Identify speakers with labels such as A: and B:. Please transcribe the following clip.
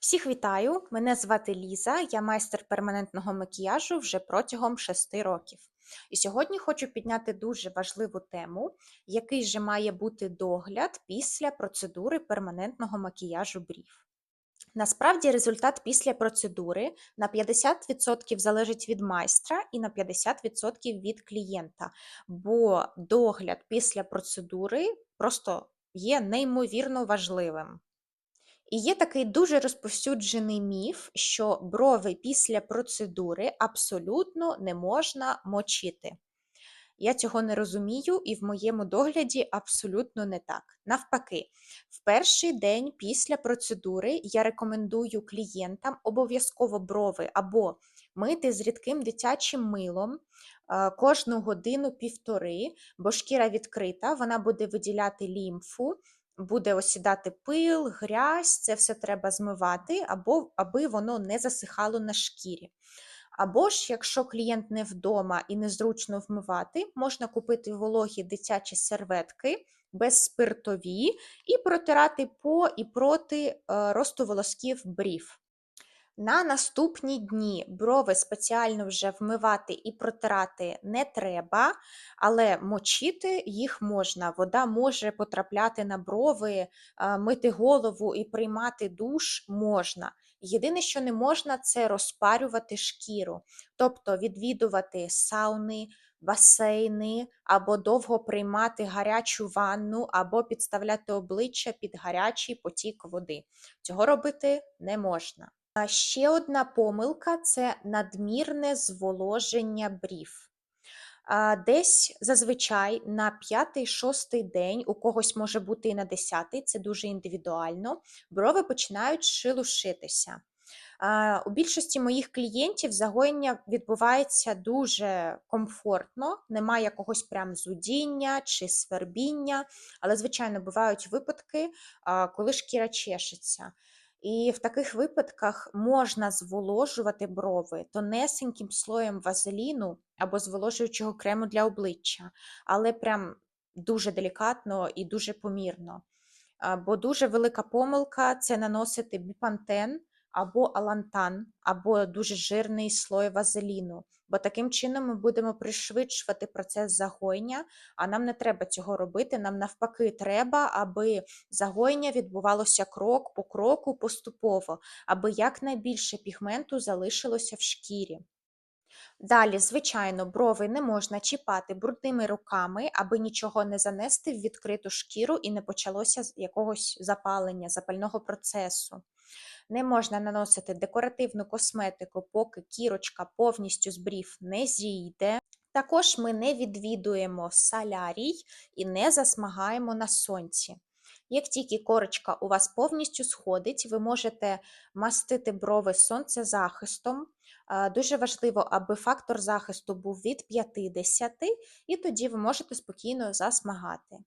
A: Всіх вітаю! Мене звати Ліза, я майстер перманентного макіяжу вже протягом 6 років. І сьогодні хочу підняти дуже важливу тему, який же має бути догляд після процедури перманентного макіяжу брів. Насправді результат після процедури на 50% залежить від майстра і на 50% від клієнта, бо догляд після процедури просто є неймовірно важливим. І є такий дуже розповсюджений міф, що брови після процедури абсолютно не можна мочити. Я цього не розумію, і в моєму догляді абсолютно не так. Навпаки, в перший день після процедури я рекомендую клієнтам обов'язково брови або мити з рідким дитячим милом е, кожну годину півтори, бо шкіра відкрита, вона буде виділяти лімфу буде осідати пил, грязь, це все треба змивати, або аби воно не засихало на шкірі. Або ж, якщо клієнт не вдома і незручно вмивати, можна купити вологі дитячі серветки безспиртові і протирати по і проти е, росту волосків брів. На наступні дні брови спеціально вже вмивати і протирати не треба, але мочити їх можна. Вода може потрапляти на брови, мити голову і приймати душ можна. Єдине, що не можна, це розпарювати шкіру, тобто відвідувати сауни, басейни, або довго приймати гарячу ванну, або підставляти обличчя під гарячий потік води. Цього робити не можна. Ще одна помилка це надмірне зволоження брів. Десь зазвичай на п'ятий-шостий день, у когось може бути і на десятий, це дуже індивідуально, брови починають шилушитися. У більшості моїх клієнтів загоєння відбувається дуже комфортно, немає якогось прям зудіння чи свербіння, але, звичайно, бувають випадки, коли шкіра чешеться. І в таких випадках можна зволожувати брови тонесеньким слоєм вазеліну або зволожуючого крему для обличчя, але прям дуже делікатно і дуже помірно. Бо дуже велика помилка це наносити біпантен або алантан, або дуже жирний слой вазеліну. Бо таким чином ми будемо пришвидшувати процес загоєння, а нам не треба цього робити. Нам навпаки, треба, аби загоєння відбувалося крок по кроку поступово, аби якнайбільше пігменту залишилося в шкірі. Далі, звичайно, брови не можна чіпати брудними руками, аби нічого не занести в відкриту шкіру і не почалося якогось запалення, запального процесу. Не можна наносити декоративну косметику, поки кірочка повністю з брів не зійде. Також ми не відвідуємо солярій і не засмагаємо на сонці. Як тільки корочка у вас повністю сходить, ви можете мастити брови сонцезахистом. Дуже важливо, аби фактор захисту був від 50, і тоді ви можете спокійно засмагати.